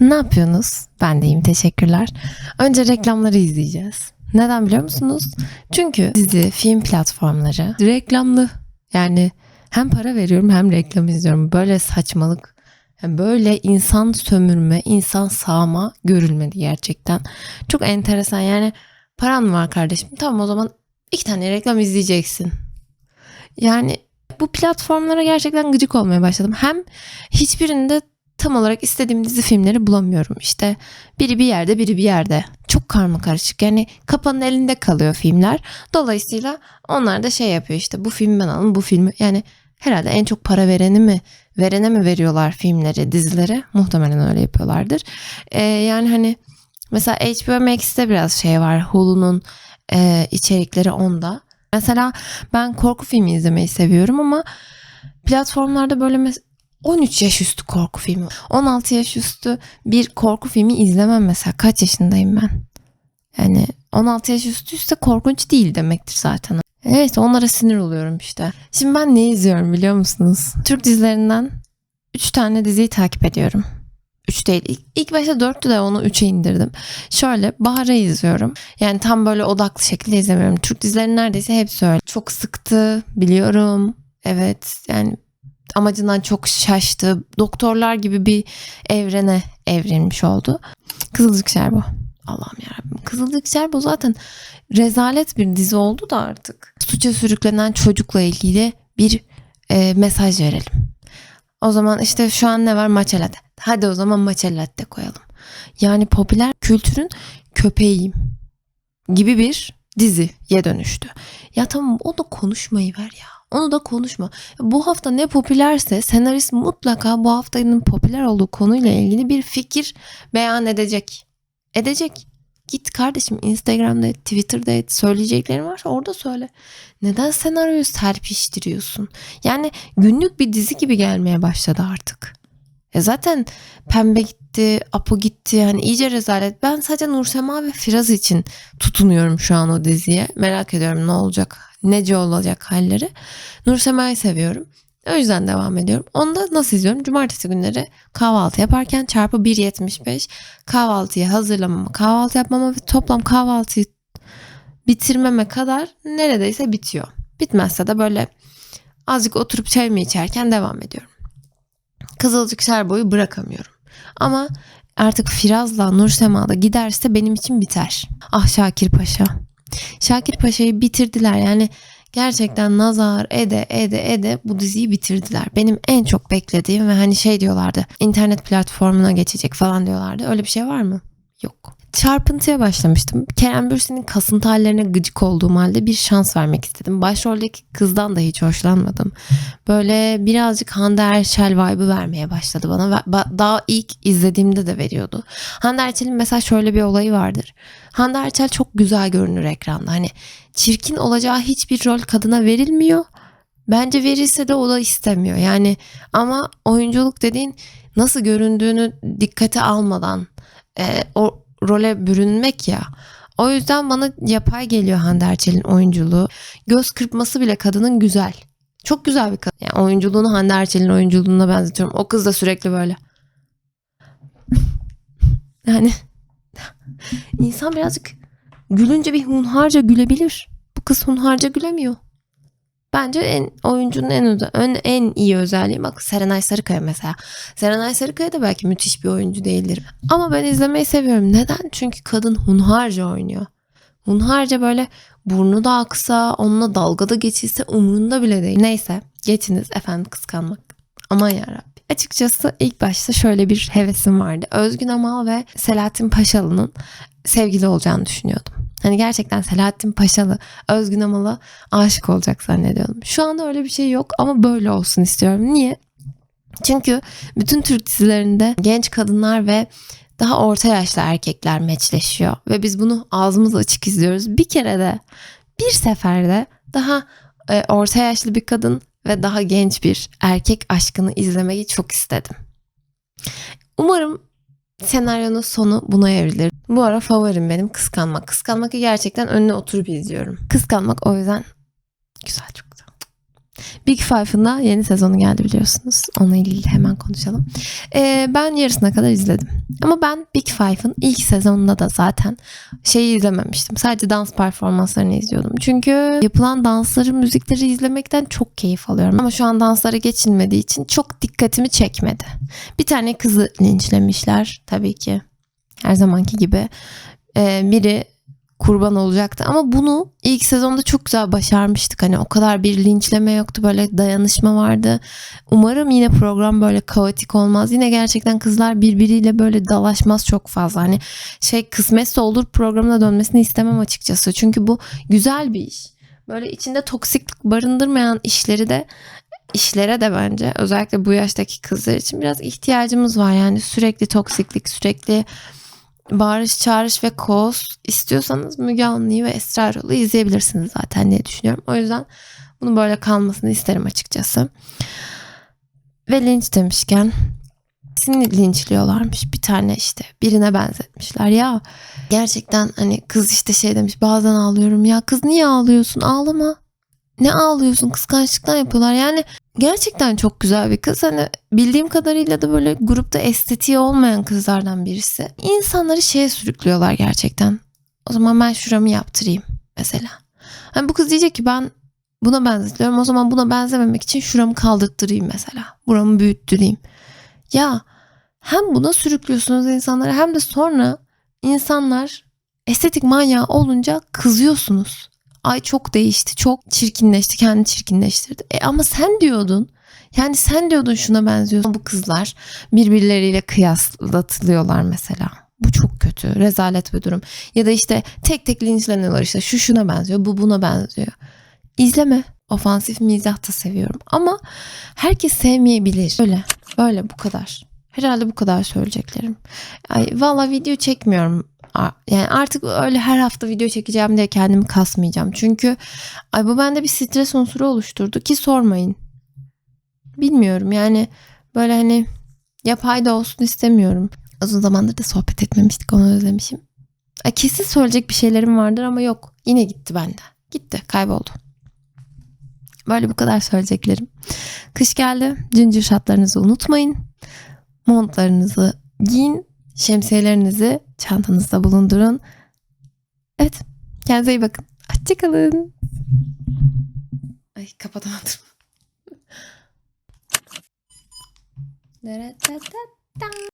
Ne yapıyorsunuz? Ben deyim teşekkürler. Önce reklamları izleyeceğiz. Neden biliyor musunuz? Çünkü dizi, film platformları reklamlı. Yani hem para veriyorum hem reklam izliyorum. Böyle saçmalık, böyle insan sömürme, insan sağma görülmedi gerçekten. Çok enteresan yani paran var kardeşim. Tamam o zaman iki tane reklam izleyeceksin. Yani bu platformlara gerçekten gıcık olmaya başladım. Hem hiçbirinde tam olarak istediğim dizi filmleri bulamıyorum. İşte biri bir yerde biri bir yerde. Çok karma karışık. Yani kapanın elinde kalıyor filmler. Dolayısıyla onlar da şey yapıyor işte bu filmi ben alın bu filmi. Yani herhalde en çok para vereni mi verene mi veriyorlar filmleri dizileri muhtemelen öyle yapıyorlardır. Ee, yani hani mesela HBO Max'te biraz şey var Hulu'nun e, içerikleri onda. Mesela ben korku filmi izlemeyi seviyorum ama platformlarda böyle mes- 13 yaş üstü korku filmi. 16 yaş üstü bir korku filmi izlemem mesela. Kaç yaşındayım ben? Yani 16 yaş üstü ise korkunç değil demektir zaten. Evet onlara sinir oluyorum işte. Şimdi ben ne izliyorum biliyor musunuz? Türk dizilerinden 3 tane diziyi takip ediyorum. 3 değil. İlk, ilk başta 4'tü de onu 3'e indirdim. Şöyle Bahar'ı izliyorum. Yani tam böyle odaklı şekilde izlemiyorum. Türk dizileri neredeyse hepsi öyle. Çok sıktı biliyorum. Evet yani amacından çok şaştı. Doktorlar gibi bir evrene evrilmiş oldu. Kızılcık Şerbo. Allah'ım yarabbim. Kızılcık Şerbo zaten rezalet bir dizi oldu da artık. Suça sürüklenen çocukla ilgili bir e, mesaj verelim. O zaman işte şu an ne var matcha latte. Hadi o zaman matcha latte koyalım. Yani popüler kültürün köpeğiyim gibi bir diziye dönüştü. Ya tamam o konuşmayı ver ya. Onu da konuşma. Bu hafta ne popülerse senarist mutlaka bu haftanın popüler olduğu konuyla ilgili bir fikir beyan edecek. Edecek. Git kardeşim Instagram'da et, Twitter'da et, söyleyeceklerin varsa orada söyle. Neden senaryoyu serpiştiriyorsun? Yani günlük bir dizi gibi gelmeye başladı artık. E zaten Pembe gitti, Apo gitti. Yani iyice rezalet. Ben sadece Nursema ve Firaz için tutunuyorum şu an o diziye. Merak ediyorum ne olacak, nece olacak halleri. Nursema'yı seviyorum. O yüzden devam ediyorum. Onu da nasıl izliyorum? Cumartesi günleri kahvaltı yaparken çarpı 1.75 kahvaltıyı hazırlamama, kahvaltı yapmama ve toplam kahvaltıyı bitirmeme kadar neredeyse bitiyor. Bitmezse de böyle azıcık oturup çayımı içerken devam ediyorum. Kızılcık Şerbo'yu bırakamıyorum. Ama artık Firaz'la Nur Sema'da giderse benim için biter. Ah Şakir Paşa. Şakir Paşa'yı bitirdiler yani gerçekten nazar ede ede ede bu diziyi bitirdiler. Benim en çok beklediğim ve hani şey diyorlardı internet platformuna geçecek falan diyorlardı. Öyle bir şey var mı? Yok. Çarpıntıya başlamıştım. Kerem Bürsin'in kasıntı hallerine gıcık olduğum halde bir şans vermek istedim. Başroldeki kızdan da hiç hoşlanmadım. Böyle birazcık Hande Erçel vibe'ı vermeye başladı bana. Daha ilk izlediğimde de veriyordu. Hande Erçel'in mesela şöyle bir olayı vardır. Hande Erçel çok güzel görünür ekranda. Hani çirkin olacağı hiçbir rol kadına verilmiyor. Bence verilse de o da istemiyor. Yani ama oyunculuk dediğin nasıl göründüğünü dikkate almadan e, o role bürünmek ya. O yüzden bana yapay geliyor Hande Erçel'in oyunculuğu. Göz kırpması bile kadının güzel. Çok güzel bir kadın. Yani oyunculuğunu Hande Erçel'in oyunculuğuna benzetiyorum. O kız da sürekli böyle. Yani insan birazcık gülünce bir hunharca gülebilir. Bu kız hunharca gülemiyor. Bence en oyuncunun en en, en iyi özelliği bak Serenay Sarıkaya mesela. Serenay Sarıkaya da belki müthiş bir oyuncu değildir. Ama ben izlemeyi seviyorum. Neden? Çünkü kadın hunharca oynuyor. Hunharca böyle burnu da aksa, onunla dalgada geçilse umurunda bile değil. Neyse geçiniz efendim kıskanmak. Aman yarabbi. Açıkçası ilk başta şöyle bir hevesim vardı. Özgün Amal ve Selahattin Paşalı'nın sevgili olacağını düşünüyordum. Hani gerçekten Selahattin Paşalı, Özgün Amal'a aşık olacak zannediyordum. Şu anda öyle bir şey yok ama böyle olsun istiyorum. Niye? Çünkü bütün Türk dizilerinde genç kadınlar ve daha orta yaşlı erkekler meçleşiyor. Ve biz bunu ağzımız açık izliyoruz. Bir kere de, bir seferde daha e, orta yaşlı bir kadın ve daha genç bir erkek aşkını izlemeyi çok istedim. Umarım senaryonun sonu buna evrilir. Bu ara favorim benim kıskanmak. Kıskanmak'ı gerçekten önüne oturup izliyorum. Kıskanmak o yüzden. Big Five'ın da yeni sezonu geldi biliyorsunuz. Onunla ilgili hemen konuşalım. Ee, ben yarısına kadar izledim. Ama ben Big Five'ın ilk sezonunda da zaten şeyi izlememiştim. Sadece dans performanslarını izliyordum. Çünkü yapılan dansları, müzikleri izlemekten çok keyif alıyorum. Ama şu an danslara geçilmediği için çok dikkatimi çekmedi. Bir tane kızı linçlemişler tabii ki. Her zamanki gibi. Ee, biri kurban olacaktı. Ama bunu ilk sezonda çok güzel başarmıştık. Hani o kadar bir linçleme yoktu. Böyle dayanışma vardı. Umarım yine program böyle kaotik olmaz. Yine gerçekten kızlar birbiriyle böyle dalaşmaz çok fazla. Hani şey kısmetse olur programına dönmesini istemem açıkçası. Çünkü bu güzel bir iş. Böyle içinde toksiklik barındırmayan işleri de işlere de bence özellikle bu yaştaki kızlar için biraz ihtiyacımız var. Yani sürekli toksiklik, sürekli bağırış, çağrış ve kaos istiyorsanız Müge Anlı'yı ve Esra Erol'u izleyebilirsiniz zaten diye düşünüyorum. O yüzden bunun böyle kalmasını isterim açıkçası. Ve linç demişken seni linçliyorlarmış. Bir tane işte birine benzetmişler. Ya gerçekten hani kız işte şey demiş bazen ağlıyorum. Ya kız niye ağlıyorsun? Ağlama ne ağlıyorsun? Kıskançlıktan yapıyorlar. Yani gerçekten çok güzel bir kız. Hani bildiğim kadarıyla da böyle grupta estetiği olmayan kızlardan birisi. İnsanları şeye sürüklüyorlar gerçekten. O zaman ben şuramı yaptırayım mesela. Hani bu kız diyecek ki ben buna benzetiyorum. O zaman buna benzememek için şuramı kaldırttırayım mesela. Buramı büyüttüreyim. Ya hem buna sürüklüyorsunuz insanları hem de sonra insanlar estetik manyağı olunca kızıyorsunuz. Ay çok değişti, çok çirkinleşti, kendini çirkinleştirdi. E ama sen diyordun. Yani sen diyordun şuna benziyorsun. Bu kızlar birbirleriyle kıyaslatılıyorlar mesela. Bu çok kötü. Rezalet bir durum. Ya da işte tek tek linçleniyorlar işte. Şu şuna benziyor, bu buna benziyor. İzleme. Ofansif mizah da seviyorum. Ama herkes sevmeyebilir. Öyle. Öyle bu kadar. Herhalde bu kadar söyleyeceklerim. Ay valla video çekmiyorum. Yani artık öyle her hafta video çekeceğim diye kendimi kasmayacağım. Çünkü ay bu bende bir stres unsuru oluşturdu ki sormayın. Bilmiyorum yani böyle hani yapay da olsun istemiyorum. Uzun zamandır da sohbet etmemiştik onu özlemişim. Ay kesin söyleyecek bir şeylerim vardır ama yok. Yine gitti bende. Gitti kayboldu. Böyle bu kadar söyleyeceklerim. Kış geldi. Cincir şatlarınızı unutmayın. Montlarınızı giyin. Şemsiyelerinizi çantanızda bulundurun. Evet. Kendinize iyi bakın. Hoşçakalın. Ay kapatamadım.